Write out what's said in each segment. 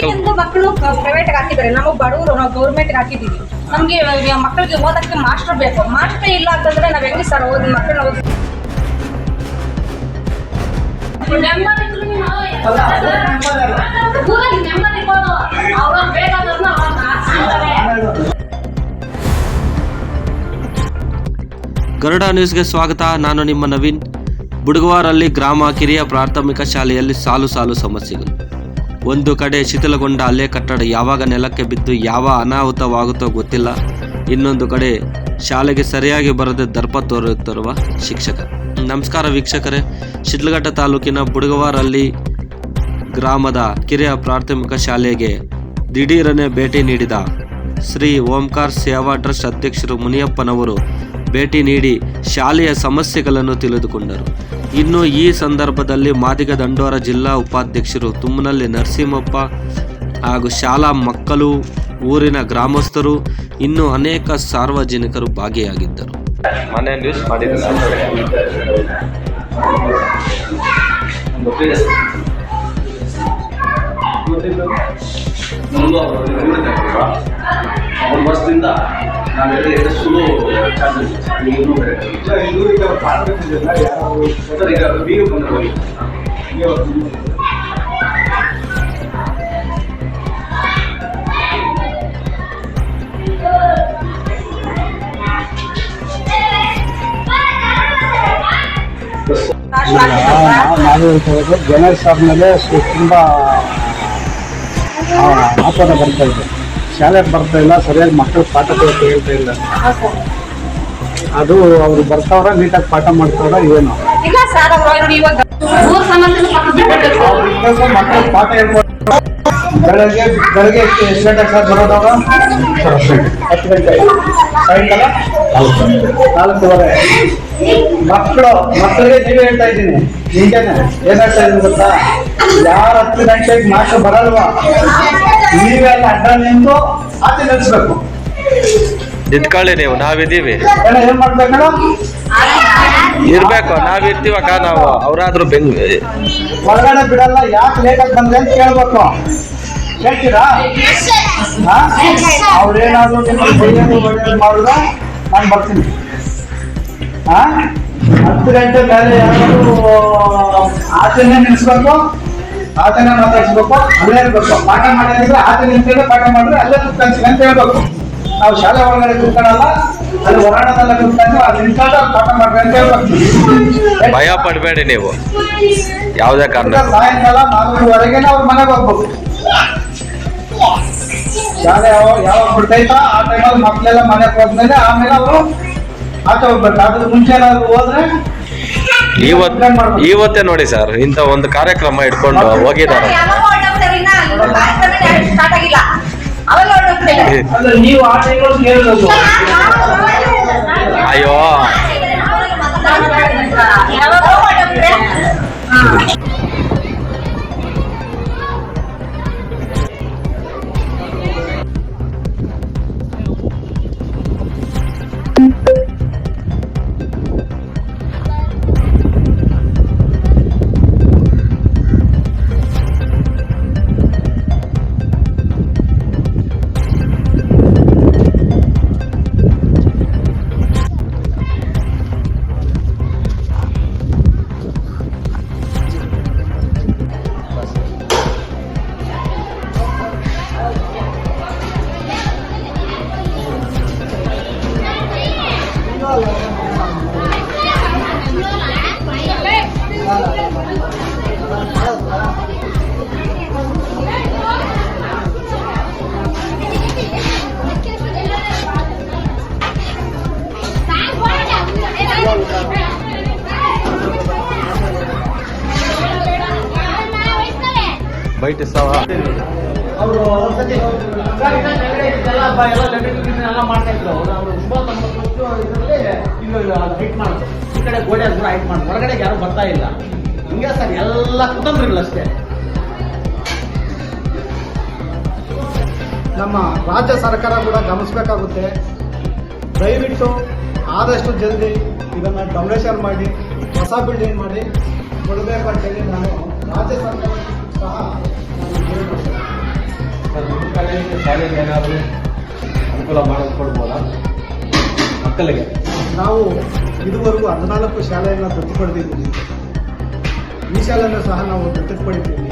ಪ್ರತಿಯೊಂದು ಮಕ್ಕಳು ಪ್ರೈವೇಟ್ ಹಾಕಿದ್ದಾರೆ. ನಮಗೆ ಬಡವರು, ನಾವು ಗೌರ್ಮೆಂಟ್ಗೆ ಹಾಕಿದ್ದೀವಿ. ನಮಗೆ ಮಕ್ಕಳಿಗೆ ಓದಕ್ಕೆ ಮಾಸ್ಟರ್ ಬೇಕು. ಮಾಸ್ಟರ್ ಇಲ್ಲ ಅಂತಂದ್ರೆ ನಾವು ಹೆಂಗೆ ಸರ್ ಓದಿ ಮಕ್ಕಳನ್ನ ಓದಿ ಗರುಡ ನ್ಯೂಸ್ಗೆ ಸ್ವಾಗತ. ನಾನು ನಿಮ್ಮ ನವೀನ್. ಬುಡಗವಾರಲ್ಲಿ ಗ್ರಾಮ ಕಿರಿಯ ಪ್ರಾಥಮಿಕ ಶಾಲೆಯಲ್ಲಿ ಸಾಲು ಸಾಲು ಸಮಸ್ಯೆಗಳು. ಒಂದು ಕಡೆ ಶಿಥಿಲಗೊಂಡ ಅಲೆ ಕಟ್ಟಡ ಯಾವಾಗ ನೆಲಕ್ಕೆ ಬಿದ್ದು ಯಾವ ಅನಾಹುತವಾಗುತ್ತೋ ಗೊತ್ತಿಲ್ಲ. ಇನ್ನೊಂದು ಕಡೆ ಶಾಲೆಗೆ ಸರಿಯಾಗಿ ಬರದೆ ದರ್ಪ ತೋರುತ್ತಿರುವ ಶಿಕ್ಷಕ. ನಮಸ್ಕಾರ ವೀಕ್ಷಕರೇ. ಶಿಡ್ಲಘಟ್ಟ ತಾಲೂಕಿನ ಬುಡಗವಾರಲ್ಲಿ ಗ್ರಾಮದ ಕಿರಿಯ ಪ್ರಾಥಮಿಕ ಶಾಲೆಗೆ ದಿಢೀರನೆ ಭೇಟಿ ನೀಡಿದ ಶ್ರೀ ಓಂಕಾರ್ ಸೇವಾ ಟ್ರಸ್ಟ್ ಅಧ್ಯಕ್ಷರು ಮುನಿಯಪ್ಪನವರು ಭೇಟಿ ನೀಡಿ ಶಾಲೆಯ ಸಮಸ್ಯೆಗಳನ್ನು ತಿಳಿದುಕೊಂಡರು. ಇನ್ನು ಈ ಸಂದರ್ಭದಲ್ಲಿ ಮಾದಿಗ ದಂಡೋರ ಜಿಲ್ಲಾ ಉಪಾಧ್ಯಕ್ಷರು ತುಮ್ಮನಳ್ಳಿ ನರಸಿಂಹಪ್ಪ ಹಾಗೂ ಶಾಲಾ ಮಕ್ಕಳು ಊರಿನ ಗ್ರಾಮಸ್ಥರು ಇನ್ನೂ ಅನೇಕ ಸಾರ್ವಜನಿಕರು ಭಾಗಿಯಾಗಿದ್ದರು. ಮನೆ ನ್ಯೂಸ್ ನಾವೆಲ್ಲ ಎಷ್ಟು ಚಾರ್ಜಸ್ ಇನ್ನೂ ಸರ್ ಈಗ ವಿಡಿಯೋ ಬಂದ್ರೆ ಹೇಳ್ತಾ ಸು- ತುಂಬ ಆ, ಆಪಾದ ಬರ್ತಾ ಇದೆ ಶಾಲೆಗೆ ಬರ್ತಾ ಇಲ್ಲ ಸರಿಯಾಗಿ ಮಕ್ಕಳು ಪಾಠ ಕೇಳ್ತಾ ಹೇಳ್ತಾ ಇಲ್ಲ ಅದು ಅವ್ರು ಬರ್ತಾವ್ರ ನೀಟಾಗಿ ಪಾಠ ಮಾಡ್ತಾವ್ರ ಏನು? ಮಕ್ಕಳು ಪಾಠ ಹೇಳ್ಕೊಡ್ತಾರೆ ಬೆಳಗ್ಗೆ ಬೆಳಗ್ಗೆ ಎಷ್ಟು ಗಂಟೆ ಸರ್ ಬರೋದವಾಗ ಹತ್ತು ಗಂಟೆ. ಸಾಯಂಕಾಲ? ನಾಲ್ಕೂವರೆ. ಮಕ್ಕಳು ಮಕ್ಕಳಿಗೆ ನೀವೇ ಹೇಳ್ತಾ ಇದ್ದೀನಿ. ಹಿಂಗೇನೆ ಏನಾಗ್ತಾ ಇದ್ದೀನಿ ಗೊತ್ತಾ? ಯಾರು ಹತ್ತು ಗಂಟೆಗೆ ಮಾಸ್ಟರ್ ಬರಲ್ವಾ? ನೀವೆಲ್ಲ ಅಡ್ಡ ನಿಂತು ಆಚೆ ನಿಲ್ಸ್ಬೇಕು. ನಿಂತ್ಕೊಳ್ಳಿ ನೀವು ನಾವಿದ್ದೀವಿ. ಏನ ಮಾಡ್ಬೇಕು ಇರ್ಬೇಕು ನಾವಿರ್ತೀವಕ್ಕ ನಾವು. ಅವರಾದ್ರೂ ಬೆಂಗ್ ಹೊರಗಡೆ ಬಿಡಲ್ಲ, ಯಾಕೆ ಆಗಿ ಬಂದೆ ಅಂತ ಕೇಳ್ಬೇಕು. ಹೇಳ್ತೀರಾ? ಅವ್ರೇನಾದ್ರು ಮಾಡಿದ್ರೆ ನಾನು ಬರ್ತೀನಿ. ಹಾ? ಹತ್ತು ಗಂಟೆ ಮೇಲೆ ಯಾರಾದ್ರು ಆಚೆನೆ ನಿಲ್ಸ್ಬೇಕು ಆಚೆನೆ ಮಾತಾಡಿಸ್ಬೇಕು, ಅಲ್ಲೇ ಇರ್ಬೇಕು. ಪಾಠ ಮಾಡಿದ್ರೆ ಆಚೆ ನಿಂತ ಪಾಠ ಮಾಡಿದ್ರೆ ಅಲ್ಲೇ ಕುತ್ಕೊಂಡ್ಸಿ ಅಂತ ಹೇಳ್ಬೇಕು. ನಾವು ಶಾಲೆ ಒಳಗಡೆ ಕುತ್ಕೊಳ್ಳಲ್ಲ ಅಲ್ಲಿ ಹೊರಾಟದಲ್ಲ ಕುತ್ಕೊಂಡು ಅಲ್ಲಿ ನಿಂತ್ಕೊಂಡು ಅಲ್ಲಿ ಪಾಠ ಮಾಡ್ರಿ ಅಂತ ಹೇಳ್ಬೇಕು ಭಯ ಪಡಬೇಡಿ ನೀವು. ಯಾವುದೇ ಕಾರಣ ಸಾಯಂಕಾಲ ನಾಲ್ಕೂವರೆಗೆ ಅವ್ರ ಮನೆಗೆ ಹೋಗ್ಬೇಕು. ಶಾಲೆ ಯಾವಾಗ ಯಾವಾಗ ಬಿಡ್ತೈತ ಆ ಟೈಮಲ್ಲಿ ಮಕ್ಕಳೆಲ್ಲ ಮನೆಗೆ ಹೋದ್ಮೇಲೆ ಆಮೇಲೆ ಅವರು ಆಚೆ ಹೋಗ್ಬೇಕು. ಅದ್ರ ಮುಂಚೆ ಏನಾದ್ರು ಹೋದ್ರೆ ಇವತ್ ಇವತ್ತೇ ನೋಡಿ ಸರ್ ಇಂಥ ಒಂದು ಕಾರ್ಯಕ್ರಮ ಇಟ್ಕೊಂಡು ಹೋಗಿದ್ದಾರೆ. ಸ್ಟಾರ್ಟ್ ಆಗಿಲ್ಲ. ಅವೆಲ್ಲ ಹೊರಟೋಗ್ತಾರೆ. ಅಂದ್ರೆ ನೀವು ಆ ಟೈಮಲ್ಲಿ ಕೇಳೋದು ಅಯ್ಯೋ ಬೈಟ್ ಇಸ್ತಾವ ಅವರು ವಸತಿ ಇನ್ನ ಎಲ್ಲ ಮಾಡ್ತಾ ಇದ್ರು. ಅವ್ರು ಅವರು ಒಂಬತ್ತೊಂಬತ್ತು ಇದರಲ್ಲಿ ಇದು ಹೈಟ್ ಮಾಡೋದು ಈ ಕಡೆ ಗೋಡೆ ಹತ್ರ ಹೈಟ್ ಮಾಡಿ ಹೊರಗಡೆ ಯಾರು ಬರ್ತಾ ಇಲ್ಲ. ಹಿಂಗೆ ಸರ್ ಎಲ್ಲ ಕುತಂತ್ರಿಗಳು ಅಷ್ಟೇ. ನಮ್ಮ ರಾಜ್ಯ ಸರ್ಕಾರ ಕೂಡ ಗಮನಿಸ್ಬೇಕಾಗುತ್ತೆ. ದಯವಿಟ್ಟು ಆದಷ್ಟು ಜಲ್ದಿ ಇದನ್ನು ಡೊನೇಷನ್ ಮಾಡಿ ಹೊಸ ಬಿಲ್ಡಿಂಗ್ ಮಾಡಿ ಕೊಡಬೇಕು ಅಂತೇಳಿ ನಾನು. ರಾಜ್ಯ ಸರ್ಕಾರ ಸಹ ಕೇಳ್ಕೊಳ್ತೇನೆ. ಶಾಲೆಗೆ ಏನಾದರೂ ಅನುಕೂಲ ಮಾಡಿಕೊಡ್ಬೋದಾ ಮಕ್ಕಳಿಗೆ? ನಾವು ಇದುವರೆಗೂ ಹದಿನಾಲ್ಕು ಶಾಲೆಯನ್ನು ದತ್ತು ಪಡೆದಿದ್ದೀವಿ ಈ ಶಾಲೆಯನ್ನು ಸಹ ನಾವು ದತ್ತು ಪಡಿತೀವಿ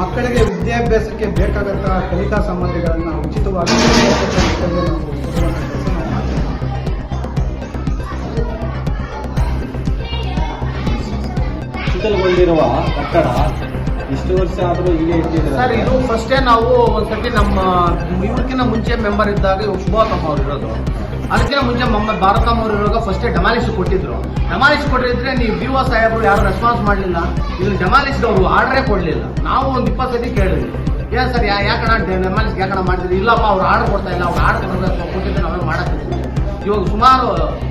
ಮಕ್ಕಳಿಗೆ ವಿದ್ಯಾಭ್ಯಾಸಕ್ಕೆ ಬೇಕಾದಂತಹ ಕಲಿಕಾ ಸಾಮಗ್ರಿಗಳನ್ನು ಉಚಿತವಾಗಿ ನಾವು ಶಿಥಿಲಗೊಂಡಿರುವ ಕಟ್ಟಡ ಇಷ್ಟು ವರ್ಷ ಆದರೂ ಹೀಗೆ ಸರ್, ಇದು ಫಸ್ಟೇ ನಾವು ಒಂದ್ಸತಿ ನಮ್ಮ ಇವ್ರಿಗಿಂತ ಮುಂಚೆ ಮೆಂಬರ್ ಇದ್ದಾಗ ಇವಾಗ ಶುಭಾತಮ್ಮ ಅವ್ರು ಇರೋದು ಅದಕ್ಕಿಂತ ಮುಂಚೆ ಮೊಮ್ಮ ಭಾರತಮ್ಮ ಅವ್ರು ಇರುವಾಗ ಫಸ್ಟೇ ಡೆಮಾಲಿಶ್ ಕೊಟ್ಟಿದ್ರು. ಡೆಮಾಲಿಶ್ ಕೊಟ್ಟಿದ್ರೆ ನೀವು ಬಿ ಒ ಸಾಹೇಬರು ಯಾರು ರೆಸ್ಪಾನ್ಸ್ ಮಾಡಲಿಲ್ಲ. ಇದನ್ನ ಡೆಮಾಲಿಶ್ ಅವರು ಆರ್ಡರೇ ಕೊಡಲಿಲ್ಲ. ನಾವು ಒಂದು ಇಪ್ಪತ್ತು ಸತಿ ಕೇಳಿದ್ವಿ. ಏನ್ ಸರ್ ಯಾಕಣ ಡಮಾಲಿಸ್ ಯಾಕಣ ಮಾಡಿದ್ರು ಇಲ್ಲಪ್ಪ, ಅವ್ರು ಆರ್ಡರ್ ಕೊಡ್ತಾ ಇಲ್ಲ. ಅವ್ರು ಆರ್ಡರ್ ಕೊಟ್ಟಿದ್ದೆ ನಾವೇ ಮಾಡಕ್ಕೆ. ಇವಾಗ ಸುಮಾರು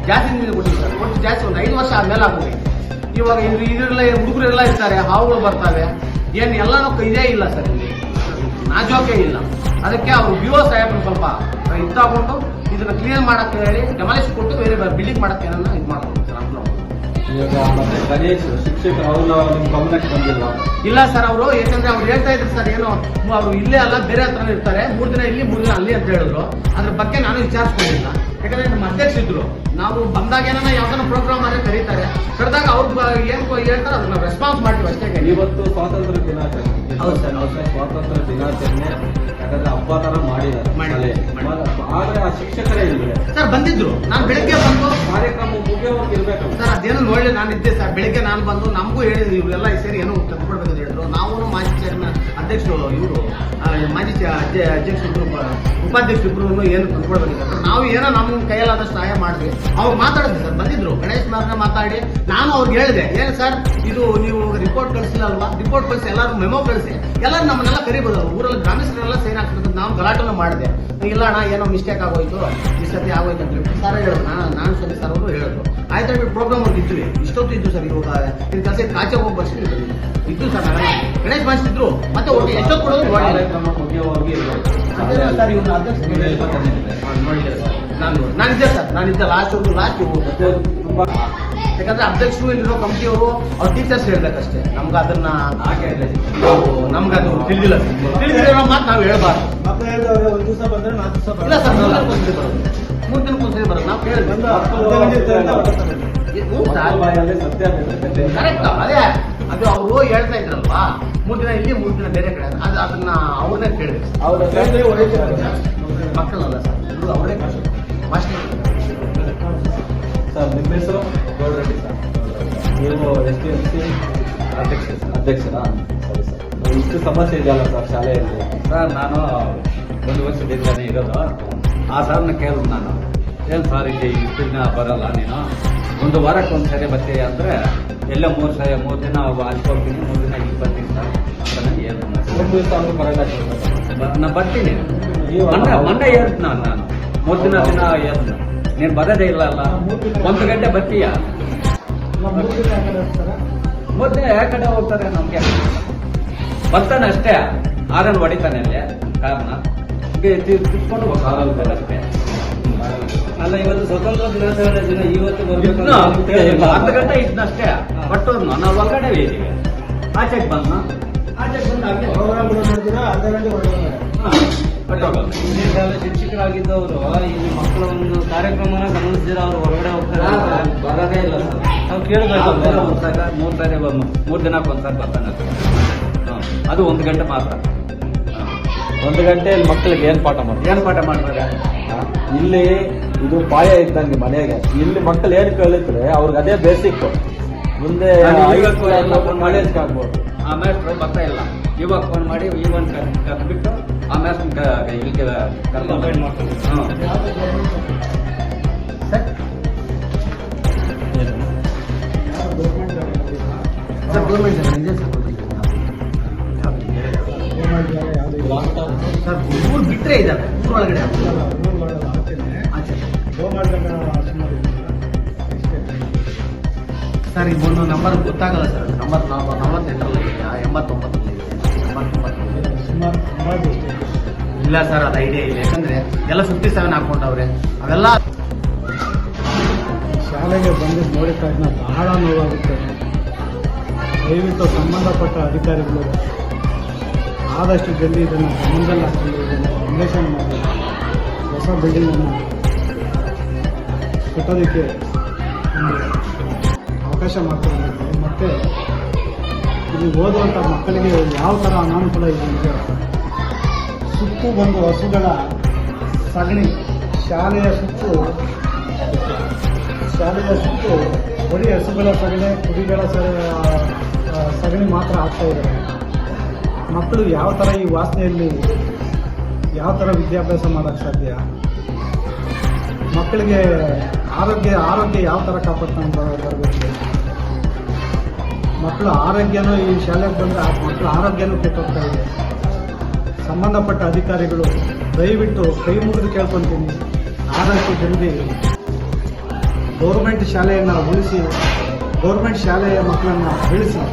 ಜಾಸ್ತಿ ನೀರು ಕೊಟ್ಟಿದ್ದಾರೆ. ಕೊಟ್ಟು ಜಾಸ್ತಿ ಒಂದು ಐದು ವರ್ಷ ಆದಮೇಲೆ ಆಗಿದೆ ಇವಾಗ ಇವ್ರು ಇದರೆಲ್ಲ ಹುಡುಗರೆಲ್ಲ ಇರ್ತಾರೆ ಹಾವುಗಳು ಬರ್ತವೆ. ಏನು ಎಲ್ಲಾನು ಇದೇ ಇಲ್ಲ ಸರ್ ಇಲ್ಲಿ. ನಾಜೋಕೆ ಇಲ್ಲ. ಅದಕ್ಕೆ ಅವರು ಬಿ ಒ ಸಾಹೇಬ್ರು ಸ್ವಲ್ಪ ಇದು ತಗೊಂಡು ಇದನ್ನ ಕ್ಲಿಯರ್ ಮಾಡಕ್ಕೆ ಹೇಳಿ ಡೆಮಾಲಿಶ್ ಕೊಟ್ಟು ಬೇರೆ ಬಿಲ್ಡಿಂಗ್ ಮಾಡಕ್ಕೆ ಏನನ್ನ ಇದು ಮಾಡ್ಬೋದು ಸರ್ ಅನುಕೂಲ ಮಾಡ್ಬೋದು. ಈಗ ಮತ್ತೆ ಗಣೇಶ್ ಶಿಕ್ಷಕರು ಅವರು ನಿಮ್ಮ ಗಮನಕ್ಕೆ ಬಂದಿಲ್ಲ ಇಲ್ಲ ಸರ್ ಅವರು ಯಾಕಂದ್ರೆ ಅವ್ರು ಹೇಳ್ತಾ ಇದ್ರು ಸರ್ ಏನು ಅವರು ಇಲ್ಲೇ ಅಲ್ಲ ಬೇರೆ ಹತ್ರ ಇರ್ತಾರೆ. ಮೂರು ದಿನ ಇಲ್ಲಿ ಮೂರು ದಿನ ಅಲ್ಲಿ ಅಂತ ಹೇಳಿದ್ರು. ಅದ್ರ ಬಗ್ಗೆ ನಾನು ವಿಚಾರಿಸ್ಕೊಂಡಿಲ್ಲ. ಯಾಕಂದ್ರೆ ನಮ್ಮ ಅಧ್ಯಕ್ಷ ಇದ್ರು ನಾವು ಬಂದಾಗ ಏನಾರ ಯಾವ್ದಾನ ಪ್ರೋಗ್ರಾಮ್ ಆದ್ರೆ ಕರೀತಾರೆ. ಕರೆದಾಗ ಅವ್ರು ಏನ್ ಹೇಳ್ತಾರೆ ಅದನ್ನ ರೆಸ್ಪಾನ್ಸ್ ಮಾಡ್ತೀವಿ ಅಷ್ಟೇ ಇವತ್ತು ಸ್ವಾತಂತ್ರ್ಯ ದಿನಾಚರಣೆ. ಹೌದು ಸರ್, ಹೌದು ಸರ್. ಸ್ವಾತಂತ್ರ್ಯ ದಿನಾಚರಣೆ. ಯಾಕಂದ್ರೆ ಹಬ್ಬ ತರ ಮಾಡಿದ್ದಾರೆ. ಆದ್ರೆ ಆ ಶಿಕ್ಷಕರೇ ಇಲ್ವೇ? ಸರ್ ಬಂದಿದ್ರು. ನಾನು ಬೆಳಗ್ಗೆ ಬಂದು ಕಾರ್ಯಕ್ರಮ ಮುಗಿಯೋವಾಗ ಇರ್ಬೇಕು. ಸರ್ ಅದೇನು ನೋಡಲಿ ನಾನು ಇದ್ದೆ ಸರ್. ಬೆಳಿಗ್ಗೆ ನಾನು ಬಂದು ನಮಗೂ ಹೇಳಿದ್ರು ಇವರೆಲ್ಲ ಸೇರಿ ಏನೋ ತಂದ್ಕೊಡ್ಬೇಕಂತ ಹೇಳಿದ್ರು. ನಾವು ಮಾಜಿ ಚೇರ್ಮನ್ ಅಧ್ಯಕ್ಷರು ಇವರು ಮಾಜಿ ಅಧ್ಯಕ್ಷರು ಉಪಾಧ್ಯಕ್ಷ ಇಬ್ರು ಏನು ತಂದ್ಕೊಡ್ಬೇಕಿತ್ತು ನಾವು ಏನೋ ನಮ್ಮ ಕೈಯಲ್ಲಾದಷ್ಟು ಸಹಾಯ ಮಾಡಿದ್ವಿ. ಅವ್ರು ಮಾತಾಡಿದ್ವಿ ಸರ್ ಬಂದಿದ್ರು. ಗಣೇಶ್ ಮಾರ್ನ ಮಾತಾಡಿ ನಾನು ಅವ್ರಿಗೆ ಹೇಳಿದೆ ಏನು ಸರ್ ಇದು ನೀವು ರಿಪೋರ್ಟ್ ಕಳಿಸಿಲ್ಲ ಅಲ್ವಾ? ರಿಪೋರ್ಟ್ ಕಳಿಸಿ ಎಲ್ಲರೂ ಮೆಮೋ ಕಳಿಸಿ. ಎಲ್ಲರೂ ನಮ್ಮನ್ನೆಲ್ಲ ಕರಿಬೋದು. ಊರಲ್ಲಿ ಗ್ರಾಮಸ್ಥರೆಲ್ಲ ಸೈನ್ ಹಾಕ್ತಕ್ಕಂಥ ನಾವು ಗಲಾಟೆನೂ ಮಾಡಿದೆ. ಇಲ್ಲ ಅಣ್ಣ ಏನೋ ಮಿಸ್ಟೇಕ್ ಆಗೋಯ್ತು. ಈ ಸತಿ ಆಗೋಯ್ತು ಅಂತ ಹೇಳಿ ಸರ್ ಹೇಳೋಣ ನಾನು ನಾನು ಸರಿ ಸರ್ ಅವರು ಹೇಳಿದ್ರು. ಆಯ್ತು ಹೇಳ್ಬಿಟ್ಟು ಪ್ರೋಗ್ರಾಮ್ ಅವ್ರಿಗೆ ಇದ್ವಿ ಇಷ್ಟೊತ್ತು ಇದ್ದು ಸರ್ ಇವಾಗ. ಇದು ಕೆಲಸ ಕಾಚೆ ಹೋಗಿ ಬರ್ಸಿ ಇದ್ದು ಸರ್ ನಾನು ಗಣೇಶ್ ಮಾಡಿಸಿದ್ರು ಮತ್ತೆ ಒಟ್ಟು ಎಷ್ಟೊತ್ತು ಕೊಡೋದು ನಾನು ಅದೇ ಸರ್ ನಾನು ನಾನಿದ್ದೆ ಸರ್ ನಾನಿದ್ದೆ ಲಾಸ್ಟ್ ಲಾಸ್ಟ್ ಯಾಕಂದ್ರೆ ಅಧ್ಯಕ್ಷರು ಇಲ್ಲಿರೋ ಕಮಿಟಿಯವರು ಅವ್ರ ಟೀಚರ್ಸ್ ಹೇಳ್ಬೇಕಷ್ಟೇ. ನಮ್ಗೆ ಅದನ್ನ ನಮ್ಗೆ ಅದು ತಿಳಿದಿಲ್ಲ. ತಿಳಿದಿಲ್ಲ ಮಾತು ನಾವು ಹೇಳ್ಬಾರ್ದು. ದಿವಸ ಬಂದರೆ ನಾಲ್ಕು ದಿವಸ ಇಲ್ಲ ಸರ್ ಮೂರು ದಿನ ಬರೋದು. ಮೂರು ಬರೋದು. ನಾವು ಕೇಳಿದ್ವಿ. ಸರ್. ಕರೆಕ್ಟ್ ಅದೇ ಅದು. ಅವರು ಹೇಳ್ತಾ ಇದ್ರಲ್ವಾ? ಮೂರ್ ದಿನ ಇಲ್ಲಿ ಮೂರ್ ದಿನ ಬೇರೆ ಕಡೆ. ಅದು ಅದನ್ನ ಅವ್ರನ್ನೇ ಕೇಳಿದ್ವಿ. ಮಕ್ಕಳಲ್ಲ ಸರ್. ನೀವು ಎಸ್ ಸಿ ಅಧ್ಯಕ್ಷ ಅಧ್ಯಕ್ಷರ ಸರಿ. ಸರ್ ಇಷ್ಟು ಸಮಸ್ಯೆ ಇದೆಯಲ್ಲ ಸರ್ ಶಾಲೆಯಲ್ಲಿ? ಸರ್ ನಾನು ಒಂದು ವರ್ಷದಿಂದಲೇ ಇರೋದು. ಆ ಸರ್ನ ಕೇಳಿದ್ರು ನಾನು. ಏನು ಸರ್ ಇಲ್ಲಿ ಇಷ್ಟು ದಿನ ಬರಲ್ಲ ನೀನು? ಒಂದು ವಾರಕ್ಕೆ ಒಂದು ಸರಿ ಬರ್ತೀಯ ಅಂದರೆ ಎಲ್ಲ ಮೂರು ಸರಿ ಮೂರು ದಿನ ಅಲ್ಲಿ ಹೋಗ್ತೀನಿ ಮೂರು ದಿನ ಇಲ್ಲಿ ಬರ್ತೀನಿ ಸರ್. ಅಂತ ನನಗೆ ನಾನು. ಒಂದು ದಿವಸ ಆದ್ರೂ ಕರೆಕ್ಟ್ ನಾನು ಬರ್ತೀನಿ. ಮೊನ್ನೆ ಮೊನ್ನೆ ಹೇಳ್ತು ನಾನು ನಾನು. ಮೂರು ದಿನ ದಿನ ಹೇಳ್ತು ನೀನು ಬರೋದೇ ಇಲ್ಲ ಅಲ್ಲ. ಒಂದು ಗಂಟೆ ಬರ್ತೀಯ? ದಿನ ಯಾವ ಕಡೆ ಹೋಗ್ತಾರೆ ನಮಗೆ? ಬರ್ತಾನೆ ಅಷ್ಟೇ. ಆರನ್ ಹೊಡಿತಾನೆ ಅಲ್ಲಿ ಕಾರ್ನ ತಿಳ್ಕೊಂಡು ಹೋಗ್ತಾರೆ ಅಷ್ಟೇ. ಅಲ್ಲ ಇವತ್ತು ಸ್ವತಂತ್ರ ದಿನಾಚರಣೆ ದಿನ ಇವತ್ತು ಬರ್ಬೇಕು ಅರ್ಧ ಗಂಟೆ ಇದ್ನಷ್ಟೇ. ಬಟ್ ನಾವು ಒಳಗಡೆ ಇದ್ದೀವಿ. ಆಚೆಗೆ ಬಂದ ಆಚೆಗೆ ಬಂದು ಅರ್ಧ ಗಂಟೆ ಶಿಕ್ಷಕರಾಗಿದ್ದವರು ಇಲ್ಲಿ ಮಕ್ಕಳ ಒಂದು ಕಾರ್ಯಕ್ರಮನ ಗಮನಿಸಿದ್ರೆ ಅವ್ರು ಹೊರಗಡೆ ಹೋಗ್ತಾರೆ ಬರೋದೇ ಇಲ್ಲ ಸರ್. ನಾವು ಕೇಳಬೇಕು ನಾವು ಒಂದ್ಸಲ ಮೂರು ಸಾರಿ ಮೂರು ದಿನಕ್ಕೆ ಒಂದ್ಸಾರಿ ಬರ್ತಾನೆ. ಅದು ಒಂದು ಗಂಟೆ ಮಾತ್ರ. ಒಂದು ಗಂಟೆಯಲ್ಲಿ ಮಕ್ಕಳಿಗೆ ಏನು ಪಾಠ ಮಾಡ್ತಾರೆ? ಏನು ಪಾಠ ಮಾಡ್ತಾರೆ? ಇಲ್ಲಿ ಇದು ಪಾಯ ಇದ್ದಂಗೆ ಮನೆಗೆ. ಇಲ್ಲಿ ಮಕ್ಕಳು ಏನು ಕೇಳಿದ್ರೆ ಅವ್ರಿಗೆ ಅದೇ ಬೇಸಿಕ್ ಮುಂದೆ ಕಾಲೇಜ್ಗೆ ಆಗ್ಬೋದು. ಆ ಮೇಸ್ಟ್ರು ಬರ್ತಾ ಇಲ್ಲ. ಇವಾಗ ಫೋನ್ ಮಾಡಿ ಇವಾಗ ಕರ್ಬಿಟ್ಟು ಆ ಮೇಸ್ಟ್ರ ಇಲ್ಲಿಗೆ ಕರ್ಕೊಂಡು ಹ್ಞೂ ಸರ್ ಗೌರ್ಮೆಂಟ್ ಇದೆ ಸರ್ ಗೌರ್ಮೆಂಟ್ ಯಾವುದೂ ಇಲ್ಲ. ಸರ್ ಮೂರು ಬಿಟ್ಟರೆ ಇದ್ದಾವೆ. ಇಷ್ಟೇ. ಸರ್ ಈ ಒಂದು ನಂಬರ್ ಗೊತ್ತಾಗಲ್ಲ ಸರ್ ನಂಬರ್ ನಲವತ್ತೆಂಟರಲ್ಲಿ ಇದೆಯಾ ಎಂಬತ್ತೊಂಬತ್ತರಲ್ಲಿ ಇಲ್ಲ ಸರ್, ಅದು ಐಡಿಯಾ ಇಲ್ಲ. ಯಾಕಂದ್ರೆ ಎಲ್ಲ ಫಿಫ್ಟಿ ಸೆವೆನ್ ಹಾಕೊಂಡವ್ರೆ. ಅವೆಲ್ಲ ಶಾಲೆಗೆ ಬಂದು ನೋಡಿದ ತಕ್ಷಣ ಬಹಳ ನೋವಾಗುತ್ತೆ. ದಯವಿಟ್ಟು ಸಂಬಂಧಪಟ್ಟ ಅಧಿಕಾರಿಗಳು ಆದಷ್ಟು ಜಲ್ದಿ ಇದನ್ನು ಗಮನದಲ್ಲಿ ಹಾಕೊಂಡು ಇದನ್ನು ಫೌಂಡೇಶನ್ ಮಾಡಿ. ಹೊಸ ಬಿಲ್ಡಿಂಗನ್ನು ಕಟ್ಟೋದಕ್ಕೆ ಅವಕಾಶ ಮಾಡ್ತಾ ಮತ್ತು ಇಲ್ಲಿ ಓದುವಂಥ ಮಕ್ಕಳಿಗೆ ಯಾವ ಥರ ಅನಾನುಕೂಲ ಇದೆ ಅಂದರೆ ಸುತ್ತು ಬಂದು ಹಸುಗಳ ಸಗಣಿ, ಶಾಲೆಯ ಸುತ್ತು ಶಾಲೆಯ ಸುತ್ತು, ಬರೀ ಹಸುಗಳ ಸಗಣಿ, ಕುರಿಗಳ ಸಗಣಿ ಮಾತ್ರ ಆಗ್ತಾ ಇದೆ. ಮಕ್ಕಳು ಯಾವ ಥರ ಈ ವಾಸನೆಯಲ್ಲಿ, ಯಾವ ಥರ ವಿದ್ಯಾಭ್ಯಾಸ ಮಾಡೋಕ್ಕೆ ಸಾಧ್ಯ? ಮಕ್ಕಳಿಗೆ ಆರೋಗ್ಯ ಆರೋಗ್ಯ ಯಾವ ಥರ ಕಾಪಾಡ್ಕೊಂಡು ಬರ- ಬರಬೇಕು ಮಕ್ಕಳ ಆರೋಗ್ಯನೂ ಈ ಶಾಲೆಗೆ ಬಂದರೆ ಮಕ್ಕಳ ಆರೋಗ್ಯನೂ ಕೆಟ್ಟೋಗ್ತಾ ಇದೆ. ಸಂಬಂಧಪಟ್ಟ ಅಧಿಕಾರಿಗಳು, ದಯವಿಟ್ಟು ಕೈ ಮುಗಿದು ಕೇಳ್ಕೊತೀನಿ. ಆದಷ್ಟು ಜಲ್ದಿ ಗೌರ್ಮೆಂಟ್ ಶಾಲೆಯನ್ನು ಉಳಿಸಿ, ಗೌರ್ಮೆಂಟ್ ಶಾಲೆಯ ಮಕ್ಕಳನ್ನು ಬೆಳೆಸಿ.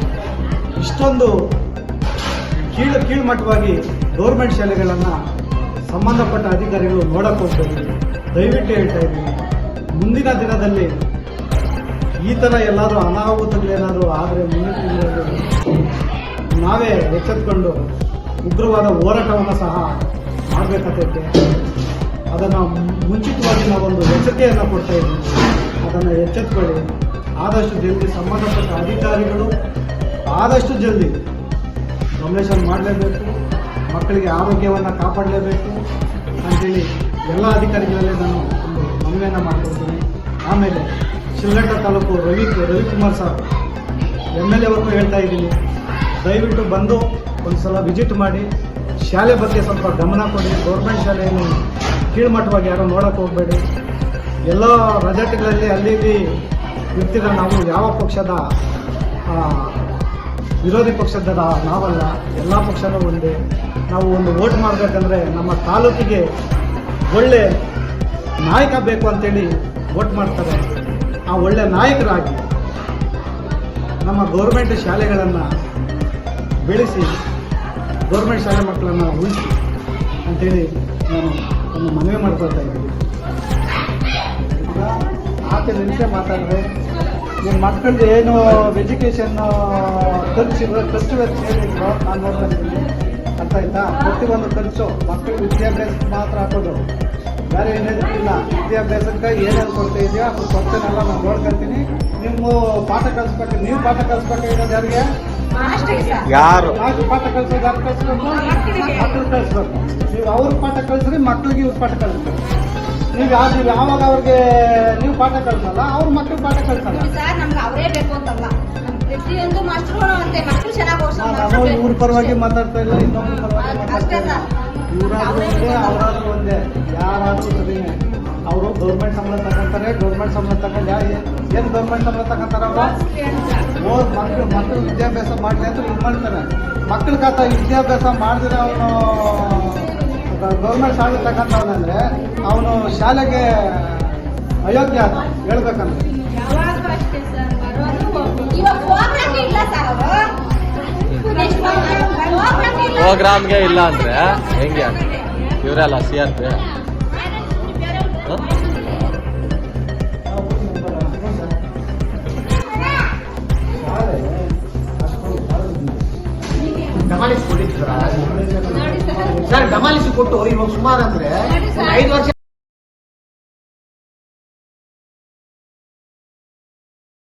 ಇಷ್ಟೊಂದು ಕೀಳು ಕೀಳ್ಮಟ್ಟವಾಗಿ ಗೌರ್ಮೆಂಟ್ ಶಾಲೆಗಳನ್ನು ಸಂಬಂಧಪಟ್ಟ ಅಧಿಕಾರಿಗಳು ನೋಡಕ್ಕೆ ಹೋಗ್ಬೇಕು ದಯವಿಟ್ಟು ಹೇಳ್ತಾ ಇದ್ದೀನಿ. ಮುಂದಿನ ದಿನದಲ್ಲಿ ಈ ಥರ ಎಲ್ಲಾದರೂ ಅನಾಹುತಗಳೇನಾದರೂ ಆದರೆ ದಿನಗಳಲ್ಲಿ ನಾವೇ ಎಚ್ಚೆತ್ಕೊಂಡು ಉಗ್ರವಾದ ಹೋರಾಟವನ್ನು ಸಹ ಮಾಡಬೇಕಾಗೈತೆ ಅದನ್ನು ಮುಂಚಿತವಾಗಿ ನಾವೊಂದು ಎಚ್ಚರಿಕೆಯನ್ನು ಕೊಡ್ತಾ ಇದ್ದೀವಿ. ಅದನ್ನು ಎಚ್ಚೆತ್ಕೊಳ್ಳಿ. ಆದಷ್ಟು ಜಲ್ದಿ ಸಂಬಂಧಪಟ್ಟ ಅಧಿಕಾರಿಗಳು ಆದಷ್ಟು ಜಲ್ದಿ ಡೊನೇಷನ್ ಮಾಡಲೇಬೇಕು. ಮಕ್ಕಳಿಗೆ ಆರೋಗ್ಯವನ್ನು ಕಾಪಾಡಲೇಬೇಕು. ಅಂತೇಳಿ ಎಲ್ಲ ಅಧಿಕಾರಿಗಳಲ್ಲಿ ನಾನು ಒಂದು ಮನವಿಯನ್ನು ಮಾಡ್ಕೊಳ್ತೀನಿ ಆಮೇಲೆ Shivaghatta taluk Ravi Ravikumar sir M L ಎವರೆಗೂ ಹೇಳ್ತಾ ಇದ್ದೀನಿ. ದಯವಿಟ್ಟು ಬಂದು ಒಂದು ಸಲ ವಿಸಿಟ್ ಮಾಡಿ. ಶಾಲೆ ಬಗ್ಗೆ ಸ್ವಲ್ಪ ಗಮನ ಕೊಡಿ. ಗೌರ್ಮೆಂಟ್ ಶಾಲೆಯನ್ನು ಕೀಳ್ಮಟ್ಟವಾಗಿ ಯಾರೋ ನೋಡೋಕೆ ಹೋಗಬೇಡಿ. ಎಲ್ಲ ರಜಾಟಿಗಳಲ್ಲಿ ಅಲ್ಲಿ ಇಲ್ಲಿ ನಾವು ಯಾವ ಪಕ್ಷದ ವಿರೋಧಿ ಪಕ್ಷದ ನಾವಲ್ಲ, ಎಲ್ಲ ಪಕ್ಷನೂ ಒಂದೇ. ನಾವು ಒಂದು ವೋಟ್ ಮಾಡಬೇಕಂದ್ರೆ ನಮ್ಮ ತಾಲೂಕಿಗೆ ಒಳ್ಳೆ ನಾಯಕ ಬೇಕು ಅಂತೇಳಿ ವೋಟ್ ಮಾಡ್ತಾರೆ. ಆ ಒಳ್ಳೆ ನಾಯಕರಾಗಿ ನಮ್ಮ ಗೌರ್ಮೆಂಟ್ ಶಾಲೆಗಳನ್ನು ಬೆಳೆಸಿ, ಗೌರ್ಮೆಂಟ್ ಶಾಲೆ ಮಕ್ಕಳನ್ನು ಉಳಿಸಿ ಅಂತೇಳಿ ನಾನು ಒಂದು ಮನವಿ ಮಾಡ್ಕೊಳ್ತಾ ಇದ್ದೀನಿ ಆಕೆ ನಿಮಿಷ ಮಾತಾಡಿದ್ರೆ ನಿಮ್ಮ ಮಕ್ಕಳದ್ದು ಏನು ಎಜುಕೇಷನ್ ಖರ್ಚು ಖರ್ಚು ವೆಚ್ಚ ಹೇಳಿದ್ರು ನಾನು ನೋಡ್ತಾ ಇದ್ದೀನಿ. ಅರ್ಥ ಆಯ್ತಾ? ಪ್ರತಿಯೊಂದು ಖರ್ಚು ಮಕ್ಕಳಿಗೆ ವಿದ್ಯಾಭ್ಯಾಸಕ್ಕೆ ಮಾತ್ರ ಹಾಕೋದು. ಬೇರೆ ಏನೇನು ಇಲ್ಲ ವಿದ್ಯಾಭ್ಯಾಸಕ್ಕೆ ಏನೇನು ಕೊಡ್ತಾ ಇದೆಯೋ ಅದ್ರ ಖರ್ಚನ್ನೆಲ್ಲ ನಾನು ನೋಡ್ಕೊಳ್ತೀನಿ. ನಿಮ್ಮ ಪಾಠ ಕಲಿಸ್ಬೇಕು ನೀವು ಪಾಠ ಕಲಿಸ್ಬೇಕಾಗಿರೋದು ಯಾರಿಗೆ? ಯಾರು? ಪಾಠ ಕಲಿಸೋದು ಯಾರು ಕಲಿಸ್ಬೇಕು? ಮಕ್ಕಳು ಕಲಿಸ್ಬೇಕು. ನೀವು ಅವ್ರ ಪಾಠ ಕಲಿಸ್ರಿ ಮಕ್ಕಳಿಗೆ ಇವ್ರ ಪಾಠ ಕಲಿಸ್ಬೇಕು. ನೀವು ಯಾವ ನೀವು ಯಾವಾಗ ಅವ್ರಿಗೆ ನೀವು ಪಾಠ ಕಲಿಸಲ್ಲ ಅವ್ರ ಮಕ್ಳಿಗೆ ಪಾಠ ಕಲಿಸಲ್ಲ. ಸರ್ ನಮ್ಗೆ ಅವರೇ ಬೇಕು ಅಂತಲ್ಲ. ನಮ್ ಪ್ರತಿಯೊಂದು ಮಾಸ್ಟ್ರು ಅಂತೆ ಮಕ್ಕಳು ಚೆನ್ನಾಗಿ ನಾನು ಇವ್ರ ಪರವಾಗಿ ಮಾತಾಡ್ತಾ ಇಲ್ಲ ಇನ್ನೊಬ್ಬರ ಪರವಾಗಿ ಮಾತಾಡ್ತಾ ಇಲ್ಲ. ಇವರ ಒಂದೇ ಏನು ಗೌರ್ಮೆಂಟ್ ಸಂಬಳ ತಗೊಂತಾರ ಮಕ್ಕಳು ಮಕ್ಕಳು ವಿದ್ಯಾಭ್ಯಾಸ ಮಾಡಲಿ ಅಂತ ಇದು ಮಾಡ್ತಾರೆ. ಮಕ್ಕಳ ಕಾತ ವಿದ್ಯಾಭ್ಯಾಸ ಮಾಡಿದ್ರೆ ಅವನು ಗೌರ್ಮೆಂಟ್ ಶಾಲೆ ತಗೊಂತವನಂದ್ರೆ ಅವನು ಶಾಲೆಗೆ ಅಯೋಗ್ಯ ಅದ ಹೇಳ್ಬೇಕಂದ್ರೆ ಯಾವಾಗಲೂ ಅಷ್ಟೇ ಸರ್ ಬರೋದು ಹೋಗೋದು. ಇಲ್ಲ ಸರ್ ಅವರು. ನೆಕ್ಸ್ಟ್ ಹೋಗ್ಲಿಕ್ಕೆ ಇಲ್ಲ. ಪ್ರೋಗ್ರಾಮ್ಗೆ ಇಲ್ಲ ಅಂದ್ರೆ ಹೆಂಗೆ? ಇವರೆಲ್ಲ ಸಿ ಆರ್ ಪಿ ಡಮಾಲಿಸಿ ಕೊಡಿ ಸರ್ ಡಮಾಲಿಸಿ ಕೊಟ್ಟು ಇವಾಗ ಸುಮಾರು ಅಂದ್ರೆ ಐದು ವರ್ಷ